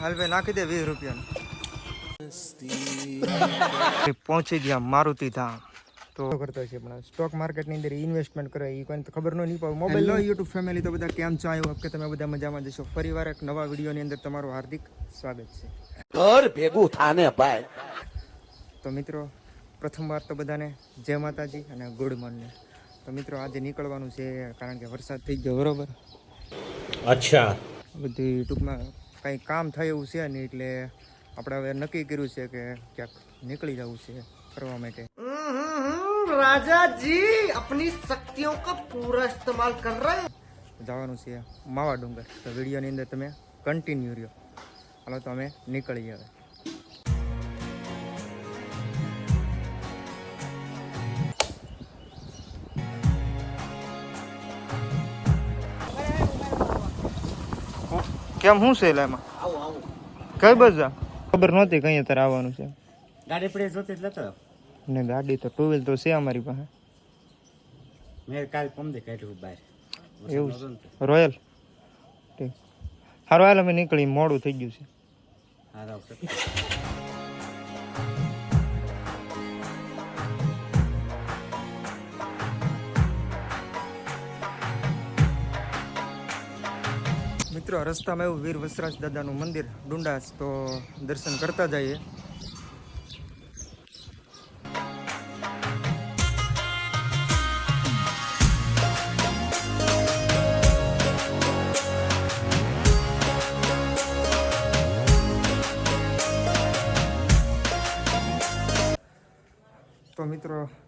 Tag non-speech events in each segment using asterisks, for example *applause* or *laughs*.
હાલ ભાઈ નાખી દે વીસ રૂપિયા પહોંચી ગયા મારુતિ ધામ. તો કરતો છે પણ સ્ટોક માર્કેટની અંદર ઇન્વેસ્ટમેન્ટ કરે એ કોઈને ખબર ન નહીં પડે મોબાઈલ યુટ્યુબ ફેમિલી તો બધા કેમ છો? આવ્યો કે તમે બધા મજામાં જશો. ફરીવાર એક નવા વિડીયોની અંદર તમારું હાર્દિક સ્વાગત છે. ઘર ભેગું થાને ભાઈ. તો મિત્રો પ્રથમવાર તો બધાને જય માતાજી અને ગુડ મોર્નિંગ તો મિત્રો આજે નીકળવાનું છે કારણ કે વરસાદ થઈ ગયો બરોબર? અચ્છા. બધી ટૂંકમાં કંઈ કામ થયું છે નહીં એટલે આપણે હવે નક્કી કર્યું છે કે ક્યાંક નીકળી જવું છે ફરવા માટે. રાજાજી આપની શક્તિઓ કા પૂરા ઇસ્તેમાલ કર રહે જવાનું છે માવા ડુંગર. તો વિડીયોની અંદર તમે કન્ટિન્યુ રહ્યો. હાલો તો અમે નીકળીએ હવે. કેમ શું છે એટલે એમાં? કઈ બસ ખબર નહોતી કઈ અત્યારે આવવાનું છે. ગાડી પડે જોતી લેતો ને ગાડી તો ટુ વ્હીલ તો છે અમારી પાસે. મેં કાલ પમદે કાઢ્યું બહાર. એવું રોયલ? સારું હાલ અમે નીકળી મોડું થઈ ગયું છે. હા મિત્રો રસ્તામાં એવું વીર વસરાજ દાદાનું મંદિર ડુંડાસ તો દર્શન કરતા જઈએ.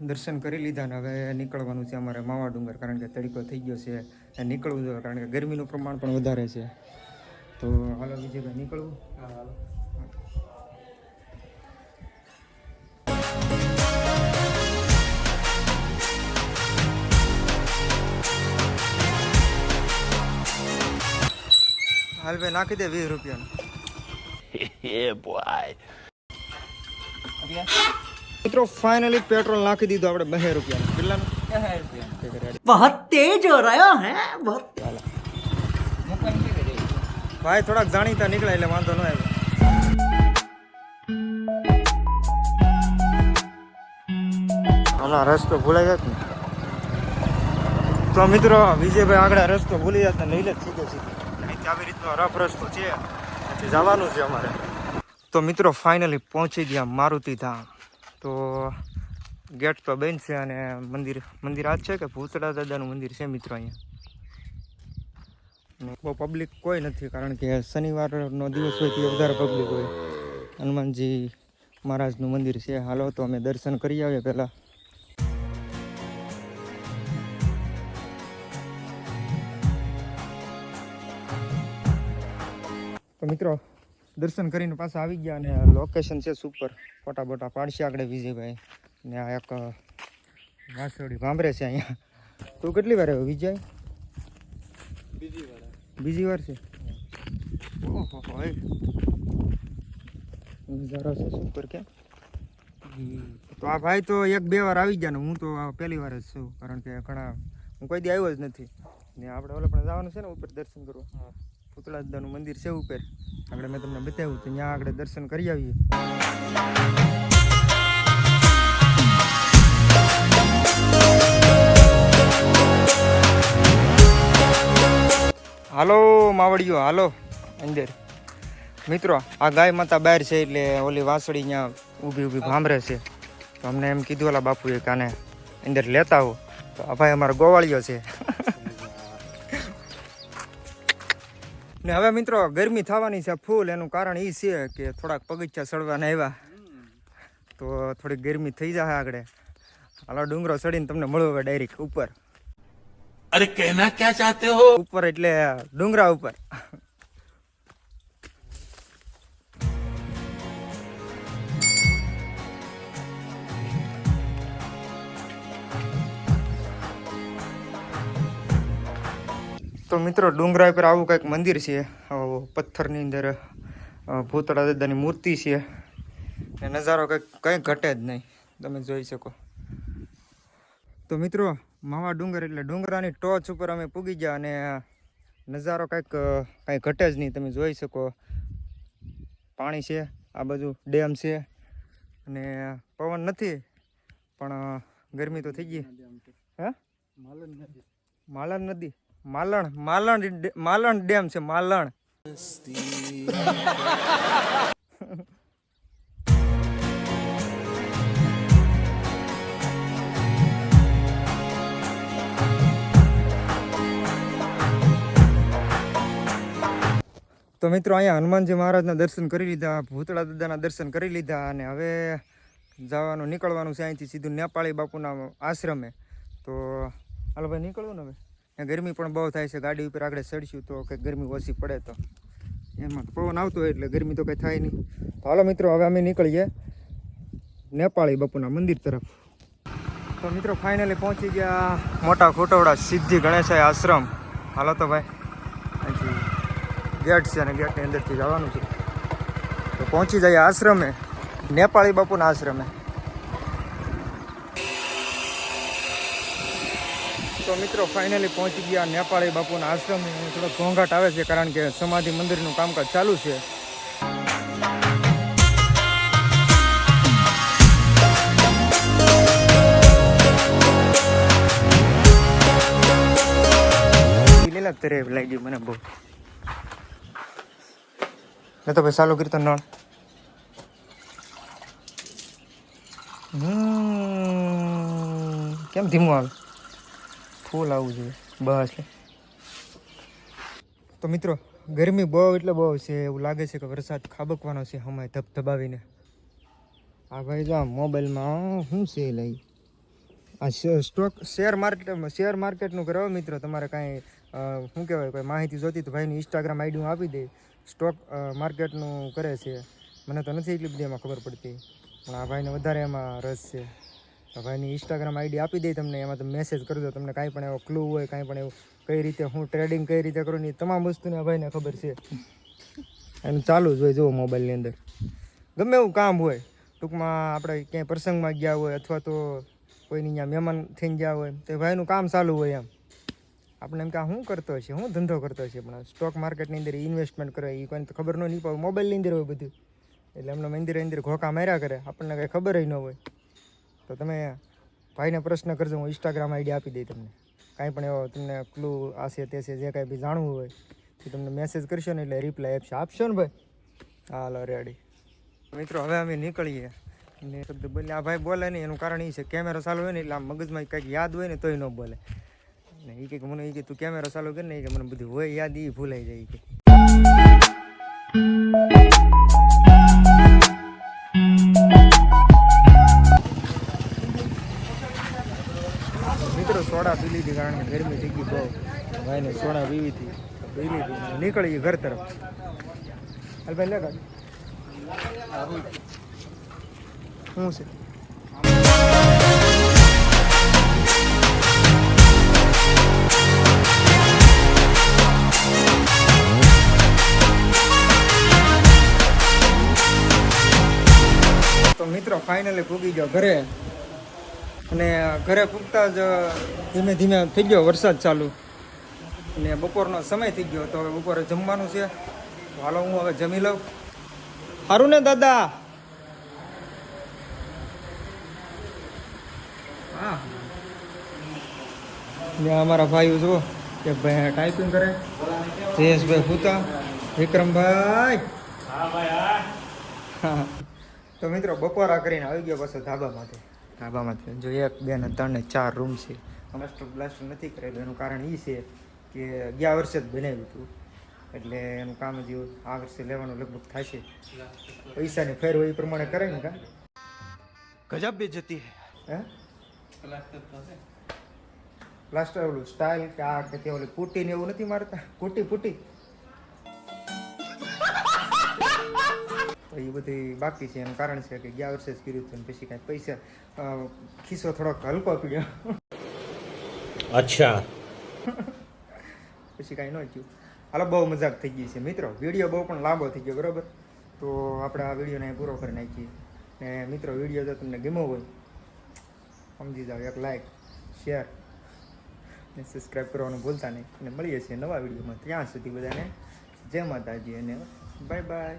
દર્શન કરી લીધા ને હવે નીકળવાનું છે અમારે માવા ડુંગર કારણ કે તડકો થઈ ગયો છે. અને નીકળવું જોઈએ કારણ કે ગરમીનું પ્રમાણ પણ વધારે છે. તો હાલો વિજયભાઈ ભાઈ નીકળવું? હા હાલો હાલ ભાઈ નાખી દે વીસ રૂપિયાનું. *laughs* એ બોય મિત્રો ફાઇનલી પેટ્રોલ નાખી દીધું આપણે બે રૂપિયા કેટલાનું? બહત તેજ રહ્યો હે? બહત ભાઈ થોડાક જાણીતા નીકળ્યા એટલે વાંધો ન આવ્યો હાલા રસ્તો ભૂલાઈ ગયો તો મિત્રો વિજયભાઈ આગળ રસ્તો ભૂલી જતા લઈ લે સીધો સીધો. આવી રીતનો રફ રસ્તો છે. જવાનું છે અમારે. તો મિત્રો ફાઇનલી પહોંચી ગયા મારુતિ ધામ. તો ગેટ તો બેન છે અને મંદિર મંદિર આ છે કે ભૂતળા દાદાનું મંદિર છે મિત્રો અહીંયા? બહુ પબ્લિક કોઈ નથી, કારણ કે શનિવારનો દિવસ હોય તે વધારે પબ્લિક હોય. હનુમાનજી મહારાજનું મંદિર છે. હાલો, તો અમે દર્શન કરી આવીએ પહેલાં. તો મિત્રો દર્શન કરીને પાછા આવી ગયા અને લોકેશન છે સુપર ફોટા બોટા પાડશે આગળ વિજયભાઈ. ને આ એક વાસળી ભાંભરે છે અહીંયા. તું કેટલી વાર આવ્યો વિજય? બીજી વાર છે. ઓહો નજારો છે સુપર કે તો આ ભાઈ તો એક બે વાર આવી ગયા ને હું તો પહેલી વાર જ છું. કારણ કે ઘણા, હું કોઈ દી આવ્યો જ નથી. ને આપણે ઓલે પણ જવાનું છે ને ઉપર દર્શન કરવા. પુતળા દાદાનું મંદિર છે ઉપર. આગળ મેં તમને બતાવ્યું તો ત્યાં આગળ દર્શન કરી આવીએ. હાલો માવડીઓ, હાલો, અંદર. મિત્રો, આ ગાય માતા બહાર છે એટલે ઓલી વાસળી ત્યાં ઊભી ઊભી ભાંભરે છે. તો અમને એમ કીધું, ઓલા બાપુએ કાને અંદર લેતા આવો. તો આ ભાઈ અમારો ગોવાળિયો છે. ને હવે મિત્રો ગરમી થવાની છે ફૂલ એનું કારણ એ છે કે થોડાક પગથિયા ચડવાના આવ્યા. તો થોડીક ગરમી થઈ જાય આગળ. હાલો ડુંગરો ચડીને તમને મળવું હવે ડાયરેક્ટ ઉપર. અરે કહેના ક્યાં ચાહતે હો? ઉપર એટલે ડુંગરા ઉપર. તો મિત્રો ડુંગરા ઉપર આવું કંઈક મંદિર છે. પથ્થરની અંદર ભૂતળા દાદાની મૂર્તિ છે. ને નજારો કંઈક કંઈ ઘટે જ નહીં. તમે જોઈ શકો. તો મિત્રો માવા ડુંગર એટલે ડુંગરાની ટોચ ઉપર અમે પૂગી ગયા અને નજારો કંઈક કાંઈ ઘટે જ નહીં. તમે જોઈ શકો. પાણી છે આ બાજુ ડેમ છે. અને પવન નથી પણ ગરમી તો થઈ ગઈ. હે? માલન નદી. માલણ માલણ માલણ ડેમ છે, માલણ. તો મિત્રો, અહીંયા હનુમાનજી મહારાજના દર્શન કરી લીધા, ભૂતળા દાદાના દર્શન કરી લીધા અને હવે જવાનું, નીકળવાનું છે અહીંથી સીધું નેપાળી બાપુના આશ્રમે. તો હાલો ભાઈ, નીકળવું ને હવે? ગરમી પણ બહુ થાય છે, ગાડી ઉપર આગળ ચડશું તો કંઈક ગરમી ઓછી પડે તો. એમાં પવન આવતો હોય એટલે ગરમી તો કંઈ થાય નહીં. તો હાલો મિત્રો, હવે અમે નીકળીએ નેપાળી બાપુના મંદિર તરફ. તો મિત્રો ફાઇનલી પહોંચી ગયા મોટા ખોટવડા સિદ્ધિ ગણેશાય આશ્રમ. હાલો તો ભાઈ. ગેટ છે અને ગેટની અંદરથી જવાનું છે. તો પહોંચી જઈએ આશ્રમે, નેપાળી બાપુના આશ્રમે. તો મિત્રો ફાઇનલી પહોંચી ગયા નેપાળી બાપુના આશ્રમ. થોડો ઘોંઘાટ આવે છે કારણ કે સમાધિ મંદિરનું કામકાજ ચાલુ છે. લીલા તરે લાગી મને બહુ. ને તો ભાઈ ચાલુ કીર્તન નળ. કેમ ધીમું આવે? ફૂલ આવવું જોઈએ. બસ. તો મિત્રો, ગરમી બહુ એટલે બહુ છે, એવું લાગે છે કે વરસાદ ખાબકવાનો છે હમણાં ધબધબાવીને. આ ભાઈ જો મોબાઈલમાં શું છે લઈ આ સ્ટોક, શેર માર્કેટ, શેર માર્કેટનું કરો મિત્રો, તમારે કાંઈ શું કહેવાય, કોઈ માહિતી જોતી તો ભાઈની ઇન્સ્ટાગ્રામ આઈડી હું આપી દે સ્ટોક માર્કેટનું કરે છે. મને તો નથી એટલી બધી એમાં ખબર પડતી, પણ આ ભાઈને વધારે એમાં રસ છે. આ ભાઈની ઇન્સ્ટાગ્રામ આઈડી આપી દઈ તમને, એમાં તમે મેસેજ કરજો તમને કાંઈ પણ એવો ક્લુ હોય, કાંઈ પણ એવું, કઈ રીતે હું ટ્રેડિંગ કઈ રીતે કરું ને તમામ વસ્તુને ભાઈને ખબર છે. એનું ચાલુ જ હોય, જુઓ મોબાઈલની અંદર. ગમે એવું કામ હોય, ટૂંકમાં આપણે ક્યાંય પ્રસંગમાં ગયા હોય અથવા તો કોઈની ત્યાં મહેમાન થઈને ગયા હોય, તો ભાઈનું કામ ચાલુ હોય એમ. આપણે એમ કે હું કરતો હશે, હું ધંધો કરતો હશે, પણ સ્ટોક માર્કેટની અંદર ઇન્વેસ્ટમેન્ટ કરે એ કોઈને ખબર ન નહીં પડે મોબાઈલની અંદર હોય બધું. એટલે એમને મંદિરે અંદર ઘોકા માર્યા કરે, આપણને કંઈ ખબર ન હોય. તો તમે ભાઈને પ્રશ્ન કરજો, હું ઇન્સ્ટાગ્રામ આઈડી આપી દઈ તમને. કાંઈ પણ એવો તમને ક્લુ આ છે તે જે કાંઈ બી જાણવું હોય એ તમને મેસેજ કરશો ને એટલે રિપ્લાય આપશે. આપશો ને ભાઈ? હાલો રેડી મિત્રો, હવે અમે નીકળીએ. ને શબ્દ બોલે આ ભાઈ બોલે નહીં, એનું કારણ એ છે કેમેરો ચાલુ હોય ને એટલે આમ મગજમાં કંઈક યાદ હોય ને તોય ન બોલે. ને એ કે મને એ કે, તું કેમેરો ચાલુ કર ને કે, મને બધું હોય યાદ એ ભૂલાઈ જાય કે. સોડા પી લીધી કારણ કે ગરમી થઈ ગઈ બહુ. ભાઈને સોડા પીવી હતી તો પી લીધી નીકળી ઘર તરફ. હાલ ભાઈ લે ગાડી શું છે? તો મિત્રો ફાઇનલી પૂગી ગયો ઘરે. અને ઘરે પૂગતા જ ધીમે ધીમે થઈ ગયો વરસાદ ચાલુ. અને બપોરનો સમય થઈ ગયો તો હવે બપોરે જમવાનું છે. હાલો હું હવે જમી લઉં. સારું ને દાદા? હા. અમારા ભાઈઓ જુઓ કે ભાઈ ટાઈપિંગ કરે. જયેશભાઈ ફૂતા વિક્રમભાઈ. હા. તો મિત્રો બપોરા કરીને આવી ગયો પાછો ધાબામાંથી. ધાબામાં જો એક બે ને ત્રણ ને ચાર રૂમ છે. પ્લાસ્ટર બ્લાસ્ટર નથી કરેલું. એનું કારણ એ છે કે ગયા વર્ષે જ બનાવ્યું હતું. એટલે એનું કામ જ આ વર્ષે લેવાનું લગભગ થશે. પૈસાની ફેર હોય એ પ્રમાણે કરે ને કા? ગજબ બે જતી હે. પ્લાસ્ટર ઓલું સ્ટાઇલ કે આ કે ઓલી પુટી ને એવું નથી મારતા? કુટી પુટી એ બધી બાકી છે એનું કારણ છે કે ગયા વર્ષે જ કર્યું હતું પછી કાંઈ પૈસા ખિસ્સો થોડોક હલકો પીડ્યો અચ્છા. પછી કાંઈ ન થયું. હાલો બહુ મજાક થઈ ગઈ છે મિત્રો. વીડિયો બહુ પણ લાંબો થઈ ગયો બરાબર? તો આપણે આ વિડીયોને પૂરો કરી નાખીએ. ને મિત્રો વીડિયો જો તમને ગમ્યો હોય સમજી જાઓ એક લાઈક શેર ને સબસ્ક્રાઈબ કરવાનું ભૂલતા નહીં. અને મળીએ છીએ નવા વિડીયોમાં. ત્યાં સુધી બધાને જય માતાજી અને બાય બાય